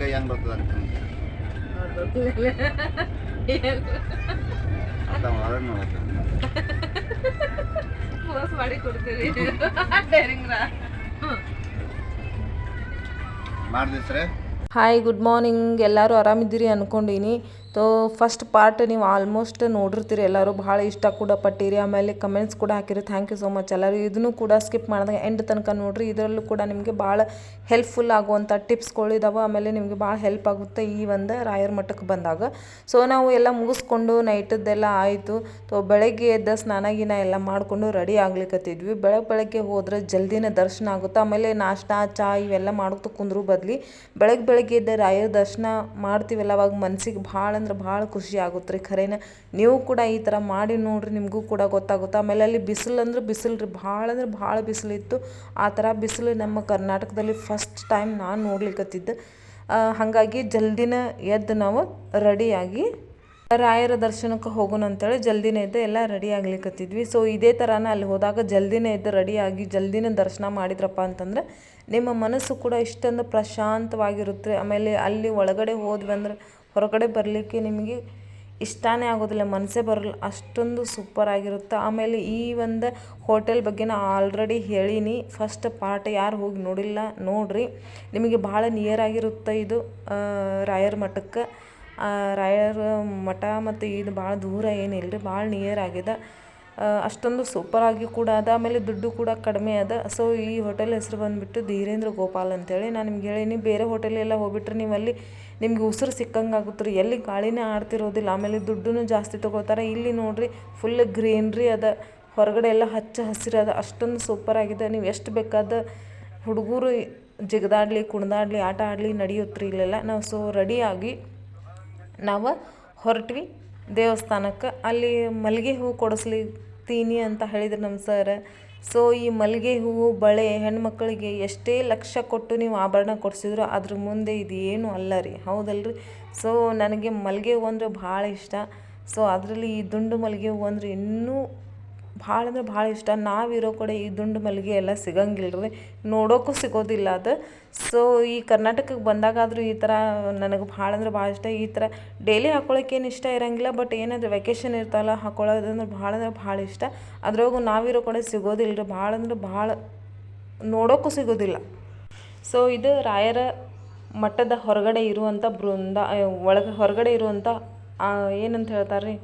ಕೈ ಹೆಂಗ್ ಬರ್ತದ ಅಂತ ಮೋಸ ಮಾಡಿ ಕೊಡ್ತೀರಿ ಹಾಯ್ ಗುಡ್ ಮಾರ್ನಿಂಗ್ ಎಲ್ಲರೂ ಆರಾಮಿದ್ದೀರಿ ಅನ್ಕೊಂಡೀನಿ. ತೋ ಫಸ್ಟ್ ಪಾರ್ಟ್ ನೀವು ಆಲ್ಮೋಸ್ಟ್ ನೋಡಿರ್ತೀರಿ, ಎಲ್ಲರೂ ಭಾಳ ಇಷ್ಟ ಕೂಡ ಪಟ್ಟಿರಿ. ಆಮೇಲೆ ಕಮೆಂಟ್ಸ್ ಕೂಡ ಹಾಕಿರಿ. ಥ್ಯಾಂಕ್ ಯು ಸೊ ಮಚ್ ಎಲ್ಲರೂ. ಇದನ್ನು ಕೂಡ ಸ್ಕಿಪ್ ಮಾಡಿದಾಗ ಎಂಡ್ ತನಕ ನೋಡಿರಿ. ಇದರಲ್ಲೂ ಕೂಡ ನಿಮಗೆ ಭಾಳ ಹೆಲ್ಪ್ಫುಲ್ ಆಗುವಂಥ ಟಿಪ್ಸ್ಗಳಿದಾವೆ ಆಮೇಲೆ ನಿಮಗೆ ಭಾಳ ಹೆಲ್ಪ್ ಆಗುತ್ತೆ ಈ ಒಂದು ರಾಯರ ಮಠಕ್ಕೆ ಬಂದಾಗ. ಸೊ ನಾವು ಎಲ್ಲ ಮುಗಿಸ್ಕೊಂಡು ನೈಟದ್ದೆಲ್ಲ ಆಯಿತು. ತೋ ಬೆಳಗ್ಗೆ ಎದ್ದ ಸ್ನಾನ ಗಿನ ಎಲ್ಲ ಮಾಡಿಕೊಂಡು ರೆಡಿ ಆಗ್ಲಿಕ್ಕತ್ತಿದ್ವಿ ಬೆಳಗ್ಗೆ ಬೆಳಗ್ಗೆ ಹೋದ್ರೆ ಜಲ್ದಿನೇ ದರ್ಶನ ಆಗುತ್ತೆ. ಆಮೇಲೆ ನಾಷ್ಟ, ಚಾ ಇವೆಲ್ಲ ಮಾಡೋದು ಕುಂದ್ರು ಬದಲಿ ಬೆಳಗ್ಗೆ ಬೆಳಗ್ಗೆ ಎದ್ದ ರಾಯರ ದರ್ಶನ ಮಾಡ್ತೀವಲ್ಲ, ಅವಾಗ ಮನ್ಸಿಗೆ ಭಾಳ ಅಂದ್ರೆ ಭಾಳ ಖುಷಿ ಆಗುತ್ತೆ ರೀ ಖರೇನ. ನೀವು ಕೂಡ ಈ ಥರ ಮಾಡಿ ನೋಡ್ರಿ, ನಿಮಗೂ ಕೂಡ ಗೊತ್ತಾಗುತ್ತೆ. ಆಮೇಲೆ ಅಲ್ಲಿ ಬಿಸಿಲು ಅಂದ್ರೆ ಬಿಸಿಲು ರೀ, ಭಾಳ ಅಂದ್ರೆ ಭಾಳ ಬಿಸಿಲಿತ್ತು ಆ ಥರ ಬಿಸಿಲು ನಮ್ಮ ಕರ್ನಾಟಕದಲ್ಲಿ ಫಸ್ಟ್ ಟೈಮ್ ನಾನು ನೋಡ್ಲಿಕ್ಕತ್ತಿದ್ದೆ ಹಾಗಾಗಿ ಜಲ್ದಿನ ಎದ್ದು ನಾವು ರೆಡಿಯಾಗಿ ರಾಯರ ದರ್ಶನಕ್ಕೆ ಹೋಗೋಣ ಅಂತೇಳಿ ಜಲ್ದಿನೇ ಎದ್ದು ಎಲ್ಲ ರೆಡಿ ಆಗ್ಲಿಕ್ಕತ್ತಿದ್ವಿ ಸೊ ಇದೇ ಥರನ ಅಲ್ಲಿ ಹೋದಾಗ ಜಲ್ದಿನೇ ಎದ್ದು ರೆಡಿಯಾಗಿ ಜಲ್ದಿನ ದರ್ಶನ ಮಾಡಿದ್ರಪ್ಪ ಅಂತಂದ್ರೆ ನಿಮ್ಮ ಮನಸ್ಸು ಕೂಡ ಇಷ್ಟೊಂದು ಪ್ರಶಾಂತವಾಗಿರುತ್ತೆ. ಆಮೇಲೆ ಅಲ್ಲಿ ಒಳಗಡೆ ಹೋದ್ವಿ ಅಂದ್ರೆ ಹೊರಗಡೆ ಬರಲಿಕ್ಕೆ ನಿಮಗೆ ಇಷ್ಟನೇ ಆಗೋದಿಲ್ಲ, ಮನಸ್ಸೇ ಬರಲ್ಲ. ಅಷ್ಟೊಂದು ಸೂಪರ್ ಆಗಿರುತ್ತೆ. ಆಮೇಲೆ ಈ ಒಂದು ಹೋಟೆಲ್ ಬಗ್ಗೆ ನಾ ಆಲ್ರೆಡಿ ಹೇಳೀನಿ. ಫಸ್ಟ್ ಪಾರ್ಟ್ ಯಾರು ಹೋಗಿ ನೋಡಿಲ್ಲ, ನೋಡ್ರಿ. ನಿಮಗೆ ಭಾಳ ನಿಯರ್ ಆಗಿರುತ್ತೆ ಇದು ರಾಯರ್ ಮಠಕ್ಕೆ. ರಾಯರ ಮಠ ಮತ್ತು ಇದು ಭಾಳ ದೂರ ಏನಿಲ್ಲ ರೀ ಭಾಳ ನಿಯರ್ ಆಗಿದೆ. ಅಷ್ಟೊಂದು ಸೂಪರಾಗಿ ಕೂಡ ಅದ, ಆಮೇಲೆ ದುಡ್ಡು ಕೂಡ ಕಡಿಮೆ ಅದ. ಸೊ ಈ ಹೋಟೆಲ್ ಹೆಸರು ಬಂದುಬಿಟ್ಟು ಧೀರೇಂದ್ರ ಗೋಪಾಲ್ ಅಂತೇಳಿ ನಾನು ನಿಮ್ಗೆ ಹೇಳೀನಿ. ಬೇರೆ ಹೋಟೆಲೆಲ್ಲ ಹೋಗ್ಬಿಟ್ರೆ ನೀವು ಅಲ್ಲಿ ನಿಮ್ಗೆ ಉಸಿರು ಸಿಕ್ಕಂಗೆ ಆಗುತ್ತೆ ರೀ ಎಲ್ಲಿ ಗಾಳಿನೇ ಆಡ್ತಿರೋದಿಲ್ಲ, ಆಮೇಲೆ ದುಡ್ಡು ಜಾಸ್ತಿ ತೊಗೋತಾರೆ. ಇಲ್ಲಿ ನೋಡಿರಿ ಫುಲ್ ಗ್ರೀನ್ರಿ ಅದ, ಹೊರಗಡೆ ಎಲ್ಲ ಹಚ್ಚ ಹಸಿರು ಅದ, ಅಷ್ಟೊಂದು ಸೂಪರ್ ಆಗಿದೆ. ನೀವು ಎಷ್ಟು ಬೇಕಾದ ಹುಡುಗರು ಜಿಗದಾಡ್ಲಿ, ಕುಣ್ದಾಡಲಿ, ಆಟ ಆಡಲಿ ನಡೆಯುತ್ರಿ ಇಲ್ಲೆಲ್ಲ. ನಾವು ಸೊ ರೆಡಿಯಾಗಿ ನಾವು ಹೊರಟ್ವಿ. ದೇವಸ್ಥಾನಕ್ಕೆ ಅಲ್ಲಿ ಮಲ್ಲಿಗೆ ಹೂವು ಕೊಡಿಸ್ಲಿತ್ತೀನಿ ಅಂತ ಹೇಳಿದ್ರು ನಮ್ಮ ಸರ್ ಸೊ ಈ ಮಲ್ಲಿಗೆ ಹೂವು ಬಳೆ, ಹೆಣ್ಮಕ್ಳಿಗೆ ಎಷ್ಟೇ ಲಕ್ಷ ಕೊಟ್ಟು ನೀವು ಆಭರಣ ಕೊಡಿಸಿದ್ರು ಅದ್ರ ಮುಂದೆ ಇದು ಏನು ಅಲ್ಲ ರೀ. ಹೌದಲ್ರಿ? ಸೊ ನನಗೆ ಮಲ್ಲಿಗೆ ಹೂವು ಅಂದರೆ ಭಾಳ ಇಷ್ಟ. ಸೊ ಅದರಲ್ಲಿ ಈ ದುಂಡು ಮಲ್ಲಿಗೆ ಹೂವು ಅಂದರೆ ಇನ್ನೂ ಭಾಳ ಅಂದ್ರೆ ಭಾಳ ಇಷ್ಟ. ನಾವಿರೋ ಕಡೆ ಈ ದುಂಡು ಮಲ್ಲಿಗೆ ಎಲ್ಲ ಸಿಗಂಗಿಲ್ಲ ರೀ ನೋಡೋಕ್ಕೂ ಸಿಗೋದಿಲ್ಲ ಅದು. ಸೊ ಈ ಕರ್ನಾಟಕಕ್ಕೆ ಬಂದಾಗಾದರೂ ಈ ಥರ ನನಗೆ ಭಾಳ ಅಂದ್ರೆ ಭಾಳ ಇಷ್ಟ. ಈ ಥರ ಡೈಲಿ ಏನು ಇಷ್ಟ ಇರಂಗಿಲ್ಲ ಬಟ್ ಏನಾದರೂ ವೆಕೇಷನ್ ಇರ್ತಲ್ಲ ಹಾಕೊಳ್ಳೋದಂದ್ರೆ ಭಾಳ ಅಂದ್ರೆ ಭಾಳ ಇಷ್ಟ. ಅದ್ರೊಳಗೂ ನಾವಿರೋ ಕಡೆ ಸಿಗೋದಿಲ್ಲ ರೀ ಭಾಳ ಅಂದ್ರೆ ಭಾಳ ನೋಡೋಕ್ಕೂ ಸಿಗೋದಿಲ್ಲ. ಸೊ ಇದು ರಾಯರ ಮಠದ ಹೊರಗಡೆ ಇರುವಂಥ ಬೃಂದ, ಒಳಗೆ ಹೊರಗಡೆ ಇರುವಂಥ ಏನಂತ ಹೇಳ್ತಾರೆ ರೀ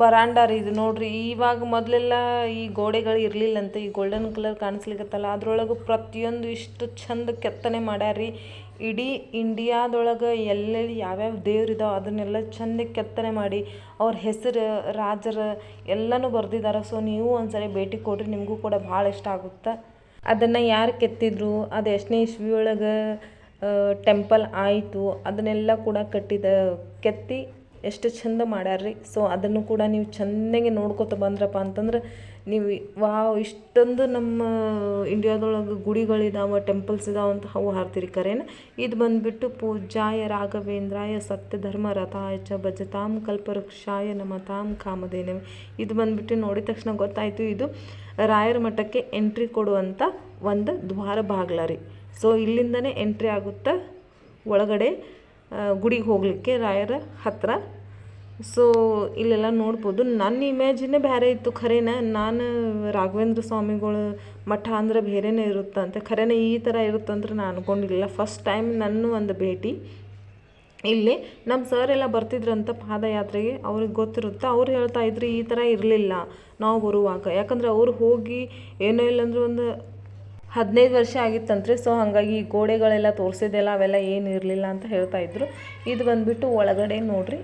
ಬರಾಂಡ ರೀ ಇದು ನೋಡ್ರಿ, ಇವಾಗ ಮೊದಲೆಲ್ಲ ಈ ಗೋಡೆಗಳು ಇರಲಿಲ್ಲಂತೆ, ಈ ಗೋಲ್ಡನ್ ಕಲರ್ ಕಾಣಿಸ್ಲಿಕ್ಕತ್ತಲ್ಲ ಅದರೊಳಗೆ ಪ್ರತಿಯೊಂದು ಇಷ್ಟು ಚಂದ ಕೆತ್ತನೆ ಮಾಡ್ಯಾರ್ರಿ. ಇಡೀ ಇಂಡಿಯಾದೊಳಗೆ ಎಲ್ಲೆಲ್ಲಿ ಯಾವ್ಯಾವ ದೇವ್ರಿದಾವೆ ಅದನ್ನೆಲ್ಲ ಚಂದ ಕೆತ್ತನೆ ಮಾಡಿ, ಅವ್ರ ಹೆಸರು, ರಾಜರ ಎಲ್ಲನೂ ಬರೆದಿದ್ದಾರೆ ಸೊ ನೀವು ಒಂದ್ಸರಿ ಭೇಟಿ ಕೊಡ್ರಿ, ನಿಮಗೂ ಕೂಡ ಭಾಳ ಇಷ್ಟ ಆಗುತ್ತೆ. ಅದನ್ನು ಯಾರು ಕೆತ್ತಿದ್ರು, ಅದು ಎಷ್ಟನೇ ಇಸ್ವಿ ಒಳಗೆ ಟೆಂಪಲ್ ಆಯಿತು, ಅದನ್ನೆಲ್ಲ ಕೂಡ ಕಟ್ಟಿದ, ಕೆತ್ತಿ ಎಷ್ಟು ಚಂದ ಮಾಡ್ಯಾರ್ರಿ. ಸೊ ಅದನ್ನು ಕೂಡ ನೀವು ಚೆನ್ನಾಗಿ ನೋಡ್ಕೊತ ಬಂದ್ರಪ್ಪ ಅಂತಂದ್ರೆ ನೀವು ವಾವ್, ಇಷ್ಟೊಂದು ನಮ್ಮ ಇಂಡಿಯಾದೊಳಗೆ ಗುಡಿಗಳಿದಾವೆ, ಟೆಂಪಲ್ಸ್ ಇದಾವೆ ಅಂತ ಅವು ಹಾರ್ತಿರಿ ಕರೇನ ಇದು ಬಂದುಬಿಟ್ಟು ಪೂಜಾಯ ರಾಘವೇಂದ್ರಾಯ ಸತ್ಯಧರ್ಮ ರಥಾಯ ಚ ಭಜತಾಂ ಕಲ್ಪವೃಕ್ಷಾಯ ನಮತಾಂ ಕಾಮಧೇನವಿ ಇದು ಬಂದುಬಿಟ್ಟು ನೋಡಿದ ತಕ್ಷಣ ಗೊತ್ತಾಯಿತು, ಇದು ರಾಯರ ಮಠಕ್ಕೆ ಎಂಟ್ರಿ ಕೊಡುವಂಥ ಒಂದು ದ್ವಾರ ಬಾಗ್ಲ ರೀ. ಸೊ ಇಲ್ಲಿಂದನೇ ಎಂಟ್ರಿ ಆಗುತ್ತೆ ಒಳಗಡೆ ಗುಡಿಗೆ ಹೋಗಲಿಕ್ಕೆ ರಾಯರ ಹತ್ತಿರ ಸೊ ಇಲ್ಲೆಲ್ಲ ನೋಡ್ಬೋದು. ನನ್ನ ಇಮ್ಯಾಜಿನೇ ಬೇರೆ ಇತ್ತು. ಖರೇನ, ನಾನು ರಾಘವೇಂದ್ರ ಸ್ವಾಮಿಗಳ ಮಠ ಅಂದ್ರೆ ಬೇರೆನೇ ಇರುತ್ತಂತೆ ಖರೇನ, ಈ ಥರ ಇರುತ್ತಂದ್ರೆ ನಾನು ಅನ್ಕೊಂಡಿರಲಿಲ್ಲ. ಫಸ್ಟ್ ಟೈಮ್ ನನ್ನ ಒಂದು ಭೇಟಿ. ಇಲ್ಲಿ ನಮ್ಮ ಸರ್ ಎಲ್ಲ ಬರ್ತಿದ್ರಂತ ಪಾದಯಾತ್ರೆಗೆ. ಅವ್ರಿಗೆ ಗೊತ್ತಿರುತ್ತೆ. ಅವ್ರು ಹೇಳ್ತಾ ಇದ್ರು, ಈ ಥರ ಇರಲಿಲ್ಲ. ನಾವು ಬರುವಾಗ. ಯಾಕಂದ್ರೆ ಅವ್ರು ಹೋಗಿ ಏನೋ ಇಲ್ಲಂದ್ರೆ ಒಂದು ಹದಿನೈದು ವರ್ಷ ಆಗಿತ್ತಂತ್ರಿ ಸೊ ಹಾಗಾಗಿ ಗೋಡೆಗಳೆಲ್ಲ ತೋರಿಸಿದೆಲ್ಲ ಅವೆಲ್ಲ ಏನು ಇರಲಿಲ್ಲ ಅಂತ ಹೇಳ್ತಾ ಇದ್ದರು ಇದು ಬಂದುಬಿಟ್ಟು ಒಳಗಡೆ ನೋಡ್ರಿ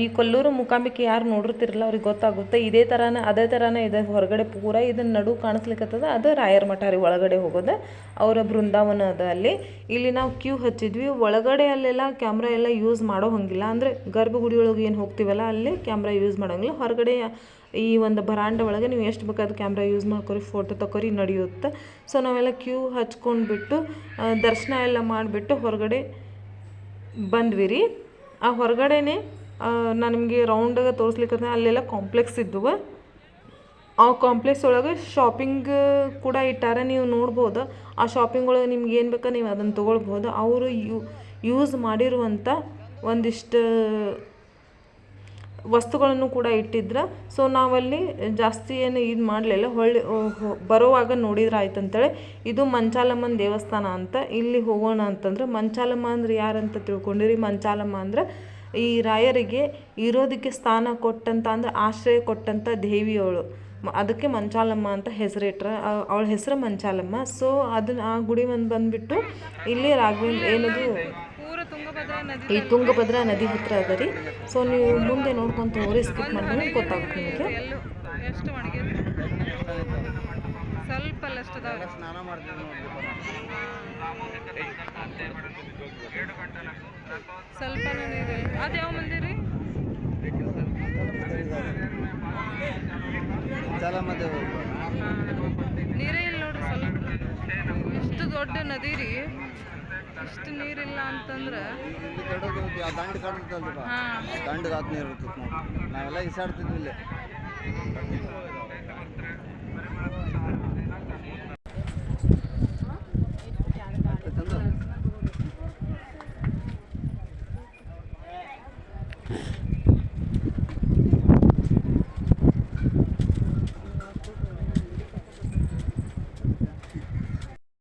ಈ ಕೊಲ್ಲೂರು ಮುಕಾಂಬಿಕೆ ಯಾರು ನೋಡಿರ್ತಿರಲ್ಲ ಅವ್ರಿಗೆ ಗೊತ್ತಾಗುತ್ತೆ. ಇದೇ ಥರನೇ ಅದೇ ಥರನೇ ಇದೆ. ಹೊರಗಡೆ ಪೂರ ಇದನ್ನು ನಡು ಕಾಣಿಸ್ಲಿಕ್ಕತ್ತದ ಅದು ರಾಯರ ಮಠ ರೀ, ಒಳಗಡೆ ಹೋಗೋದು. ಅವರ ಬೃಂದಾವನ ಅದ ಅಲ್ಲಿ. ಇಲ್ಲಿ ನಾವು ಕ್ಯೂ ಹಚ್ಚಿದ್ವಿ. ಒಳಗಡೆ ಅಲ್ಲೆಲ್ಲ ಕ್ಯಾಮ್ರಾ ಎಲ್ಲ ಯೂಸ್ ಮಾಡೋ ಹಂಗಿಲ್ಲ. ಅಂದರೆ ಗರ್ಭಗುಡಿ ಒಳಗೆ ಏನು ಹೋಗ್ತೀವಲ್ಲ, ಅಲ್ಲಿ ಕ್ಯಾಮ್ರಾ ಯೂಸ್ ಮಾಡೋಂಗಿಲ್ಲ. ಹೊರಗಡೆ ಈ ಒಂದು ಬರಾಂಡ ಒಳಗೆ ನೀವು ಎಷ್ಟು ಬೇಕಾದ ಕ್ಯಾಮ್ರಾ ಯೂಸ್ ಮಾಡ್ಕೊರಿ, ಫೋಟೋ ತಗೋರಿ ನಡೆಯುತ್ತೆ. ಸೊ, ನಾವೆಲ್ಲ ಕ್ಯೂ ಹಚ್ಕೊಂಡ್ಬಿಟ್ಟು ದರ್ಶನ ಎಲ್ಲ ಮಾಡಿಬಿಟ್ಟು ಹೊರಗಡೆ ಬಂದ್ವಿ ರೀ. ಆ ಹೊರಗಡೆನೆ ನಾನು ನಿಮಗೆ ರೌಂಡಾಗ ತೋರಿಸ್ಲಿಕ್ಕೆ ಅಲ್ಲೆಲ್ಲ ಕಾಂಪ್ಲೆಕ್ಸ್ ಇದ್ದುವ ಆ ಕಾಂಪ್ಲೆಕ್ಸ್ ಒಳಗೆ ಶಾಪಿಂಗ್ ಕೂಡ ಇಟ್ಟಾರೆ, ನೀವು ನೋಡ್ಬೋದು. ಆ ಶಾಪಿಂಗ್ ಒಳಗೆ ನಿಮ್ಗೆ ಏನು ಬೇಕಾ ನೀವು ಅದನ್ನು ತೊಗೊಳ್ಬೋದು. ಅವರು ಯೂಸ್ ಮಾಡಿರುವಂಥ ಒಂದಿಷ್ಟು ವಸ್ತುಗಳನ್ನು ಕೂಡ ಇಟ್ಟಿದ್ರೆ. ಸೊ ನಾವಲ್ಲಿ ಜಾಸ್ತಿ ಏನು ಇದು ಮಾಡಲಿಲ್ಲ. ಹೊಳ್ಳಿ ಬರೋವಾಗ ನೋಡಿದ್ರೆ ಆಯ್ತು ಅಂತೇಳಿ. ಇದು ಮಂಚಾಲಮ್ಮನ ದೇವಸ್ಥಾನ ಅಂತ. ಇಲ್ಲಿ ಹೋಗೋಣ ಅಂತಂದ್ರೆ, ಮಂಚಾಲಮ್ಮ ಅಂದ್ರೆ ಯಾರಂತ ತಿಳ್ಕೊಂಡಿರಿ? ಮಂಚಾಲಮ್ಮ ಅಂದ್ರೆ ಈ ರಾಯರಿಗೆ ಇರೋದಕ್ಕೆ ಸ್ಥಾನ ಕೊಟ್ಟಂತ ಅಂದ್ರೆ ಆಶ್ರಯ ಕೊಟ್ಟಂಥ ದೇವಿಯವಳು ಅದಕ್ಕೆ ಮಂಚಾಲಮ್ಮ ಅಂತ ಹೆಸರಿಟ್ರ ಅವಳ ಹೆಸರು ಮಂಚಾಲಮ್ಮ. ಸೊ ಅದನ್ನ ಆ ಗುಡಿ ಒಂದು ಬಂದ್ಬಿಟ್ಟು ಇಲ್ಲಿ ರಾಘವೇಂದ್ರ ಏನದು? ಈ ತುಂಗಭದ್ರಾ ನದಿ ಹತ್ರ ಅದ ರೀ. ಸೊ ನೀವು ಮುಂದೆ ನೋಡ್ಕೊಂತ ಹೋಗ್ರಿ ಸ್ಕಿಪ್ ಮಾಡ್ಕೊಂಡು ಗೊತ್ತಾಗುತ್ತೆ ನಿಮಗೆ. ಎಲ್ಲೂ ಎಷ್ಟು ಅದಾವೆ ಸ್ನಾನ ಸ್ವಲ್ಪ ನೀರು ಅದು ಯಾವ ಮಂದಿರ ರೀ? ನೀರೇ ಇಲ್ಲ ನೋಡ್ರಿ ಸ್ವಲ್ಪ. ಇಷ್ಟು ದೊಡ್ಡ ನದಿ ರೀ. ಇಷ್ಟು ನೀರಿಲ್ಲ ಅಂತಂದ್ರೆ. ದಂಡ ಹಾ. ದಂಡಗೆ ನೀರು ಇರ್ತೈತೆ ನೋಡಿ. ನಾವೆಲ್ಲ ಇಸಾಡ್ತಿದ್ವಿ ಇಲ್ಲಿ.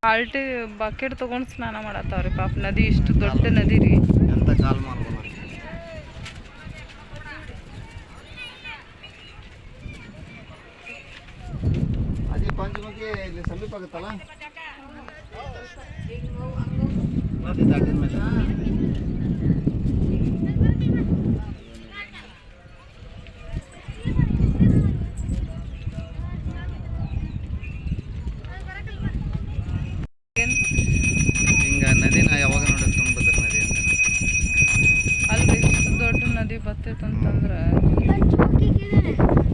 ಆಲ್ಟಿ ಬಕೆಟ್ ತಗೊಂಡು ಸ್ನಾನ ಮಾಡತ್ತಾವ್ರಿ ಪಾಪ. ನದಿ ಇಷ್ಟು ದೊಡ್ಡ ನದಿ ರೀ. ಎಂತ ಕಾಲ್ ಮಾಡ್ಬೋದು ನೋಡಿ ಅದೇ ಪಂಚಮುಖಿ ಇಲ್ಲಿ ಸಮೀಪ ಆಗುತ್ತಲ್ಲ ನದಿ ದಾಟಿದ ಮೇಲೆ ಏನ್ ಹಿಂಗ ನದಿ ನಾ ಯಾವಾಗ ನೋಡಿ ತುಂಬಿದ್ರ ನದಿ ಅಂತ ಅಲ್ರಿ ಇಷ್ಟು ದೊಡ್ಡ ನದಿ ಬರ್ತೈತೆ ಅಂತಂದ್ರೆ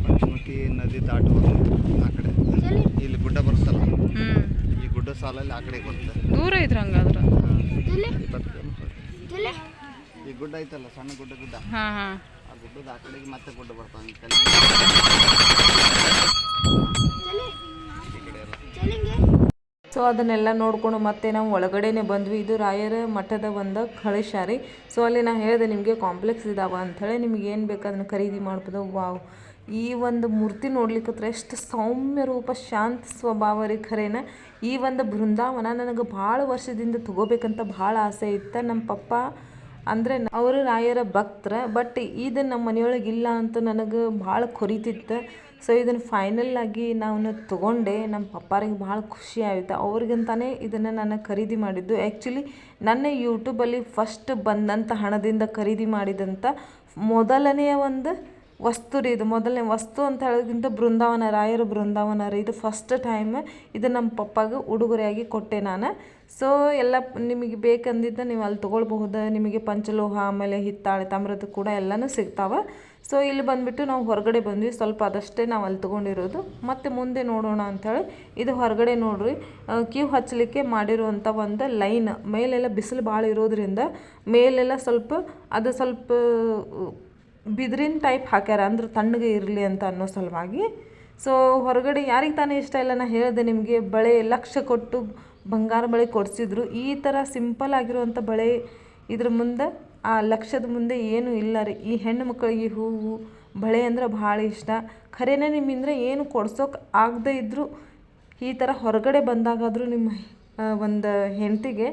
ಪಂಚಮುಖಿ ನದಿ ದಾಟುವುದು ಆ ಕಡೆ ಇಲ್ಲಿ ಗುಡ್ಡ ಬರುತ್ತಲ್ಲ ಹ್ಮ್ ಈ ಗುಡ್ಡ ಸಾಲಲ್ಲಿ ಆ ಕಡೆ ಬರುತ್ತೆ ದೂರ ಇದ್ರ ಹಂಗಾದ್ರೆ? ಈ ಗುಡ್ಡ ಐತಲ್ಲ ಸಣ್ಣ ಗುಡ್ಡ ಗುಡ್ಡ? ಹಾ ಹಾ. ಆ ಗುಡ್ಡದ ಆ ಕಡೆಗೆ ಮತ್ತೆ ಗುಡ್ಡ ಬರ್ತಾವೆ ಈ ಕಡೆ ಈ ಕಡೆ ಎಲ್ಲ ಸೊ ಅದನ್ನೆಲ್ಲ ನೋಡ್ಕೊಂಡು ಮತ್ತೆ ನಾವು ಒಳಗಡೆನೆ ಬಂದ್ವಿ. ಇದು ರಾಯರ ಮಠದ ಒಂದು ಕಳೆ ರೀ ಸೊ ಅಲ್ಲಿ ನಾ ಹೇಳಿದೆ ನಿಮಗೆ ಕಾಂಪ್ಲೆಕ್ಸ್ ಇದಾವ ಅಂಥೇಳಿ ನಿಮ್ಗೆ ಏನು ಬೇಕು ಅದನ್ನು ಖರೀದಿ ಮಾಡ್ಬೋದು. ವಾವ್. ಈ ಒಂದು ಮೂರ್ತಿ ನೋಡ್ಲಿಕ್ಕತ್ರ ಎಷ್ಟು ಸೌಮ್ಯ ರೂಪ, ಶಾಂತ ಸ್ವಭಾವ ರೀ ಖರೇನ. ಈ ಒಂದು ಬೃಂದಾವನ ನನಗೆ ಭಾಳ ವರ್ಷದಿಂದ ತಗೋಬೇಕಂತ ಭಾಳ ಆಸೆ ಇತ್ತು. ನಮ್ಮ ಪಪ್ಪ ಅಂದರೆ ಅವರು ರಾಯರ ಭಕ್ತರ ಬಟ್ ಇದು ನಮ್ಮ ಮನೆಯೊಳಗೆ ಇಲ್ಲ ಅಂತ ನನಗೆ ಭಾಳ ಕೊರಿತಿತ್ತು. ಸೊ ಇದನ್ನು ಫೈನಲ್ ಆಗಿ ನಾನು ತೊಗೊಂಡೆ. ನಮ್ಮ ಪಪ್ಪಾರಿಗೆ ಭಾಳ ಖುಷಿ ಆಯಿತು. ಅವ್ರಿಗಂತಾನೆ ಇದನ್ನು ನಾನು ಖರೀದಿ ಮಾಡಿದ್ದು. ಆ್ಯಕ್ಚುಲಿ ನನ್ನ ಯೂಟ್ಯೂಬಲ್ಲಿ ಫಸ್ಟ್ ಬಂದಂಥ ಹಣದಿಂದ ಖರೀದಿ ಮಾಡಿದಂಥ ಮೊದಲನೆಯ ಒಂದು ವಸ್ತು ರೀ, ಇದು ಮೊದಲನೇ ವಸ್ತು ಅಂತ ಹೇಳೋದಕ್ಕಿಂತ ಬೃಂದಾವನ, ರಾಯರ ಬೃಂದಾವನ ರೀ, ಇದು ಫಸ್ಟ್ ಟೈಮ್ ಇದು ನಮ್ಮ ಪಪ್ಪಾಗೆ ಉಡುಗೊರೆಯಾಗಿ ಕೊಟ್ಟೆ ನಾನು. ಸೊ ಎಲ್ಲ ನಿಮಗೆ ಬೇಕಂದಿದ್ದ ನೀವು ಅಲ್ಲಿ ತೊಗೊಳ್ಬಹುದು, ನಿಮಗೆ ಪಂಚಲೋಹ, ಆಮೇಲೆ ಹಿತ್ತಾಳೆ, ತಾಮ್ರದ ಕೂಡ ಎಲ್ಲನೂ ಸಿಗ್ತಾವೆ. ಸೊ ಇಲ್ಲಿ ಬಂದುಬಿಟ್ಟು ನಾವು ಹೊರಗಡೆ ಬಂದ್ವಿ, ಸ್ವಲ್ಪ ಅದಷ್ಟೇ ನಾವು ಅಲ್ಲಿ ತೊಗೊಂಡಿರೋದು. ಮತ್ತು ಮುಂದೆ ನೋಡೋಣ ಅಂಥೇಳಿ, ಇದು ಹೊರಗಡೆ ನೋಡ್ರಿ ಕ್ಯೂ ಹಚ್ಚಲಿಕ್ಕೆ ಮಾಡಿರುವಂಥ ಒಂದು ಲೈನ್. ಮೇಲೆಲ್ಲ ಬಿಸಿಲು ಭಾಳ ಇರೋದ್ರಿಂದ ಮೇಲೆಲ್ಲ ಸ್ವಲ್ಪ ಅದು ಸ್ವಲ್ಪ ಬಿದಿರಿನ ಟೈಪ್ ಹಾಕ್ಯಾರ ಅಂದ್ರೆ ತಣ್ಣಗೆ ಇರಲಿ ಅಂತ ಅನ್ನೋ ಸಲುವಾಗಿ. ಸೊ ಹೊರಗಡೆ ಯಾರಿಗೆ ತಾನೇ ಇಷ್ಟ ಇಲ್ಲ ನಾನು ಹೇಳಿದೆ ನಿಮಗೆ ಬಳೆ ಲಕ್ಷ ಕೊಟ್ಟು ಬಂಗಾರ ಬಳೆ ಕೊಡಿಸಿದ್ರು, ಈ ಥರ ಸಿಂಪಲ್ ಆಗಿರುವಂಥ ಬಳೆ ಇದ್ರ ಮುಂದೆ, ಆ ಲಕ್ಷದ ಮುಂದೆ ಏನೂ ಇಲ್ಲ ರೀ. ಈ ಹೆಣ್ಣು ಮಕ್ಕಳಿಗೆ ಹೂವು, ಬಳೆ ಅಂದ್ರೆ ಭಾಳ ಇಷ್ಟ. ಖರೇನೆ ನಿಮ್ಮಿಂದ ಏನು ಕೊಡ್ಸೋಕೆ ಆಗದೇ ಇದ್ದರೂ ಈ ಥರ ಹೊರಗಡೆ ಬಂದಾಗಾದರೂ ನಿಮ್ಮ ಒಂದು ಹೆಂಡತಿಗೆ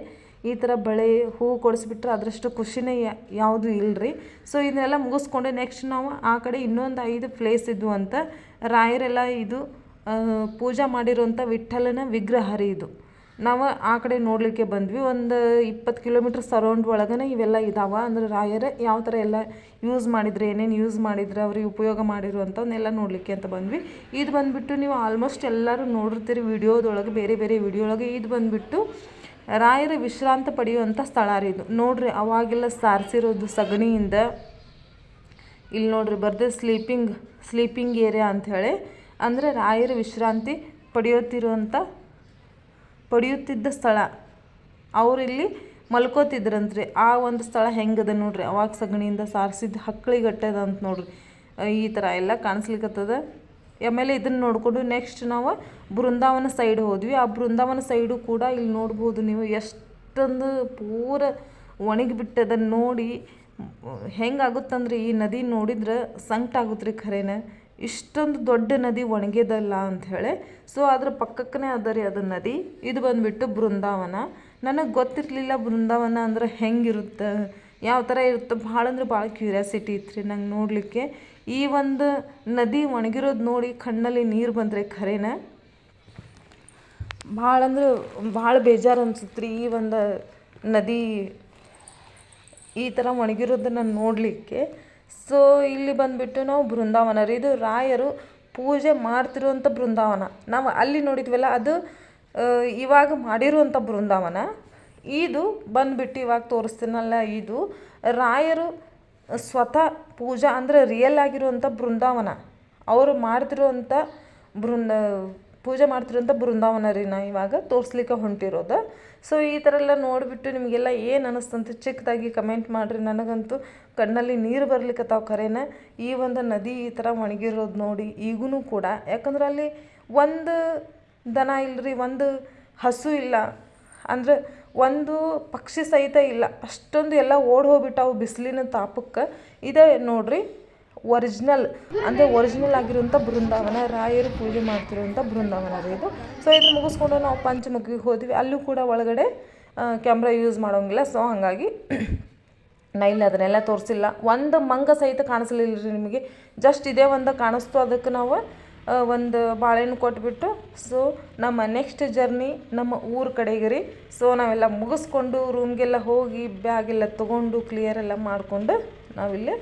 ಈ ಥರ ಬಳೆ ಹೂವು ಕೊಡಿಸ್ಬಿಟ್ರೆ ಅದರಷ್ಟು ಖುಷಿನೇ ಯಾವುದು ಇಲ್ಲರಿ ಸೊ ಇದನ್ನೆಲ್ಲ ಮುಗಿಸ್ಕೊಂಡೆ. ನೆಕ್ಸ್ಟ್ ನಾವು ಆ ಕಡೆ ಇನ್ನೊಂದು ಐದು ಪ್ಲೇಸ್ ಇದ್ವು ಅಂತ. ರಾಯರೆಲ್ಲ ಇದು ಪೂಜಾ ಮಾಡಿರುವಂಥ ವಿಠ್ಠಲನ ವಿಗ್ರಹ ರೀ ಇದು. ನಾವು ಆ ಕಡೆ ನೋಡಲಿಕ್ಕೆ ಬಂದ್ವಿ. ಒಂದು ಇಪ್ಪತ್ತು ಕಿಲೋಮೀಟ್ರ್ ಸರೌಂಡ್ ಒಳಗನೆ ಇವೆಲ್ಲ ಇದಾವ. ಅಂದ್ರೆ ರಾಯರ ಯಾವ ಥರ ಎಲ್ಲ ಯೂಸ್ ಮಾಡಿದರೆ, ಏನೇನು ಯೂಸ್ ಮಾಡಿದ್ರೆ, ಅವ್ರಿಗೆ ಉಪಯೋಗ ಮಾಡಿರುವಂಥವನ್ನೆಲ್ಲ ನೋಡಲಿಕ್ಕೆ ಅಂತ ಬಂದ್ವಿ. ಇದು ಬಂದುಬಿಟ್ಟು ನೀವು ಆಲ್ಮೋಸ್ಟ್ ಎಲ್ಲರೂ ನೋಡಿರ್ತೀರಿ, ವಿಡಿಯೋದೊಳಗೆ, ಬೇರೆ ಬೇರೆ ವಿಡಿಯೋಳಗೆ ಇದು ಬಂದುಬಿಟ್ಟು ರಾಯರ ವಿಶ್ರಾಂತ ಪಡೆಯುವಂಥ ಸ್ಥಳ ರೀ ಇದು. ನೋಡ್ರಿ, ಅವಾಗೆಲ್ಲ ಸಾರಿಸಿರೋದು ಸಗಣಿಯಿಂದ. ಇಲ್ಲಿ ನೋಡ್ರಿ, ಬರ್ದೆ ಸ್ಲೀಪಿಂಗ್ ಸ್ಲೀಪಿಂಗ್ ಏರಿಯಾ ಅಂಥೇಳಿ ಅಂದರೆ ರಾಯರ ವಿಶ್ರಾಂತಿ ಪಡೆಯುತ್ತಿರುವಂಥ ಪಡೆಯುತ್ತಿದ್ದ ಸ್ಥಳ. ಅವರಿಲ್ಲಿ ಮಲ್ಕೋತಿದ್ರಂತ್ರಿ. ಆ ಒಂದು ಸ್ಥಳ ಹೆಂಗದ ನೋಡ್ರಿ, ಅವಾಗ ಸಗಣಿಯಿಂದ ಸಾರಿಸಿದ್ದು ಹಕ್ಕಳಿಗಟ್ಟದ ಅಂತ ನೋಡ್ರಿ. ಈ ಥರ ಎಲ್ಲ ಕಾಣಿಸ್ಲಿಕ್ಕತ್ತದ ಆಮೇಲೆ ಇದನ್ನು ನೋಡಿಕೊಂಡು ನೆಕ್ಸ್ಟ್ ನಾವು ಬೃಂದಾವನ ಸೈಡ್ ಹೋದ್ವಿ. ಆ ಬೃಂದಾವನ ಸೈಡು ಕೂಡ ಇಲ್ಲಿ ನೋಡ್ಬೋದು ನೀವು ಎಷ್ಟೊಂದು ಪೂರ ಒಣಗಿಬಿಟ್ಟದ ನೋಡಿ ಹೆಂಗಾಗುತ್ತಂದ್ರೆ ಈ ನದಿ ನೋಡಿದ್ರೆ ಸಂಕಟ ಆಗುತ್ತೆ ರೀ ಖರೇನ. ಇಷ್ಟೊಂದು ದೊಡ್ಡ ನದಿ ಒಣಗ್ಯದಲ್ಲ ಅಂಥೇಳಿ ಸೊ ಅದ್ರ ಪಕ್ಕಕ್ಕನೇ ಅದ ರೀ ಅದು ನದಿ. ಇದು ಬಂದುಬಿಟ್ಟು ಬೃಂದಾವನ. ನನಗೆ ಗೊತ್ತಿರಲಿಲ್ಲ ಬೃಂದಾವನ ಅಂದ್ರೆ ಹೆಂಗಿರುತ್ತೆ. ಯಾವ ಥರ ಇರುತ್ತೆ? ಭಾಳ ಅಂದ್ರೆ ಭಾಳ ಕ್ಯೂರಿಯಾಸಿಟಿ ಇತ್ತು ರೀ ನಂಗೆ ನೋಡಲಿಕ್ಕೆ. ಈ ಒಂದು ನದಿ ಒಣಗಿರೋದು ನೋಡಿ ಕಣ್ಣಲ್ಲಿ ನೀರು ಬಂದರೆ ಖರೇನ? ಭಾಳ ಅಂದ್ರೆ ಭಾಳ ಬೇಜಾರು ಅನ್ಸುತ್ತೆ ರೀ ಈ ಒಂದು ನದಿ ಈ ಥರ ಒಣಗಿರೋದನ್ನು ನೋಡಲಿಕ್ಕೆ. ಸೊ ಇಲ್ಲಿ ಬಂದುಬಿಟ್ಟು ನಾವು ಬೃಂದಾವನ ರೀ. ಇದು ರಾಯರು ಪೂಜೆ ಮಾಡ್ತಿರುವಂಥ ಬೃಂದಾವನ. ನಾವು ಅಲ್ಲಿ ನೋಡಿದ್ವಲ್ಲ, ಅದು ಇವಾಗ ಮಾಡಿರುವಂಥ ಬೃಂದಾವನ. ಇದು ಬಂದ್ಬಿಟ್ಟು ಇವಾಗ ತೋರಿಸ್ತೀನಲ್ಲ ಇದು ರಾಯರು ಸ್ವತಃ ಪೂಜಾ ಅಂದರೆ ರಿಯಲ್ ಆಗಿರುವಂಥ ಬೃಂದಾವನ. ಅವರು ಮಾಡ್ತಿರುವಂಥ ಬೃಂದ, ಪೂಜೆ ಮಾಡ್ತಿರೋಂಥ ಬೃಂದಾವನ ರೀ ನಾ ಇವಾಗ ತೋರಿಸ್ಲಿಕ್ಕೆ ಹೊಂಟಿರೋದು. ಸೊ ಈ ಥರ ಎಲ್ಲ ನೋಡಿಬಿಟ್ಟು ನಿಮಗೆಲ್ಲ ಏನು ಅನ್ನಿಸ್ತಂತ ಚಿಕ್ಕದಾಗಿ ಕಮೆಂಟ್ ಮಾಡಿರಿ. ನನಗಂತೂ ಕಣ್ಣಲ್ಲಿ ನೀರು ಬರ್ಲಿಕ್ಕತ್ತಾವ ಖರೇನ. ಈ ಒಂದು ನದಿ ಈ ಥರ ಒಣಗಿರೋದು ನೋಡಿ ಈಗೂ ಕೂಡ. ಯಾಕಂದ್ರೆ ಅಲ್ಲಿ ಒಂದು ದನ ಇಲ್ಲರಿ ಒಂದು ಹಸು ಇಲ್ಲ. ಅಂದ್ರೆ ಒಂದು ಪಕ್ಷಿ ಸಹಿತ ಇಲ್ಲ. ಅಷ್ಟೊಂದು ಎಲ್ಲ ಓಡಿ ಹೋಗ್ಬಿಟ್ಟಾವು ಬಿಸಿಲಿನ ತಾಪಕ್ಕೆ. ಇದೇ ನೋಡ್ರಿ, ಒರಿಜಿನಲ್, ಅಂದರೆ ಒರಿಜಿನಲ್ ಆಗಿರುವಂಥ ಬೃಂದಾವನ, ರಾಯರು ಪೂಜೆ ಮಾಡ್ತಿರುವಂಥ ಬೃಂದಾವನ ರೀ ಇದು. ಸೊ ಇದನ್ನ ಮುಗಿಸ್ಕೊಂಡು ನಾವು ಪಂಚಮುಖಿಗೆ ಹೋದ್ವಿ. ಅಲ್ಲೂ ಕೂಡ ಒಳಗಡೆ ಕ್ಯಾಮ್ರಾ ಯೂಸ್ ಮಾಡೋಂಗಿಲ್ಲ. ಸೊ ಹಾಗಾಗಿ ನಾ ಇಲ್ಲಿ ಅದನ್ನೆಲ್ಲ ತೋರಿಸಿಲ್ಲ. ಒಂದು ಮಂಗ ಸಹಿತ ಕಾಣಿಸ್ಲಿಲ್ಲ ರೀ ನಿಮಗೆ. ಜಸ್ಟ್ ಇದೇ ಒಂದು ಕಾಣಿಸ್ತು. ಅದಕ್ಕೆ ನಾವು ಒಂದು ಬಾಳೆಹಣ್ಣು ಕೊಟ್ಬಿಟ್ಟು ಸೊ ನಮ್ಮ ನೆಕ್ಸ್ಟ್ ಜರ್ನಿ ನಮ್ಮ ಊರ ಕಡೆಗೆ ರೀ. ಸೊ ನಾವೆಲ್ಲ ಮುಗಿಸ್ಕೊಂಡು ರೂಮ್ಗೆಲ್ಲ ಹೋಗಿ ಬ್ಯಾಗೆಲ್ಲ ತೊಗೊಂಡು ಕ್ಲಿಯರ್ ಎಲ್ಲ ಮಾಡಿಕೊಂಡು ನಾವಿಲ್ಲಿ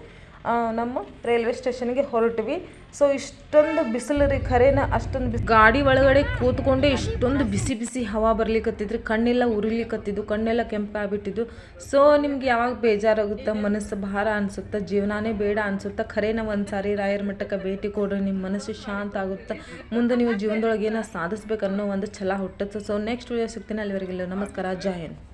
ನಮ್ಮ ರೈಲ್ವೆ ಸ್ಟೇಷನ್ಗೆ ಹೊರಟ್ವಿ. ಸೊ ಇಷ್ಟೊಂದು ಬಿಸಿಲು ರೀ, ಖರೇನ ಅಷ್ಟೊಂದು ಗಾಡಿ ಒಳಗಡೆ ಕೂತ್ಕೊಂಡೆ ಇಷ್ಟೊಂದು ಬಿಸಿ ಬಿಸಿ ಹವಾ ಬರ್ಲಿಕ್ಕತ್ತಿದ್ರು ಕಣ್ಣೆಲ್ಲ ಉರಿಲಿಕ್ಕತ್ತಿದ್ದು ಕಣ್ಣೆಲ್ಲ ಕೆಂಪಾಗ್ಬಿಟ್ಟಿದ್ದು. ಸೊ ನಿಮ್ಗೆ ಯಾವಾಗ ಬೇಜಾರಾಗುತ್ತೆ, ಮನಸ್ಸು ಭಾರ ಅನ್ಸುತ್ತೆ, ಜೀವನಾನೇ ಬೇಡ ಅನ್ಸುತ್ತೆ, ಖರೇನ ಒಂದು ಸಾರಿ ರಾಯರ ಮಟ್ಟಕ್ಕೆ ಭೇಟಿ ಕೊಡ್ರಿ ನಿಮ್ಮ ಮನಸ್ಸು ಶಾಂತ ಆಗುತ್ತೆ. ಮುಂದೆ ನೀವು ಜೀವನದೊಳಗೆ ಏನೋ ಸಾಧಿಸ್ಬೇಕನ್ನೋ ಒಂದು ಛಲ ಹುಟ್ಟುತ್ತೆ. ಸೊ ನೆಕ್ಸ್ಟ್ ವಿಡಿಯೋ ಸಿಗ್ತೀನಿ ಅಲ್ಲಿವರೆಗೆಲ್ಲ. ನಮಸ್ಕಾರ, ಜೈ ಹಿಂದ್.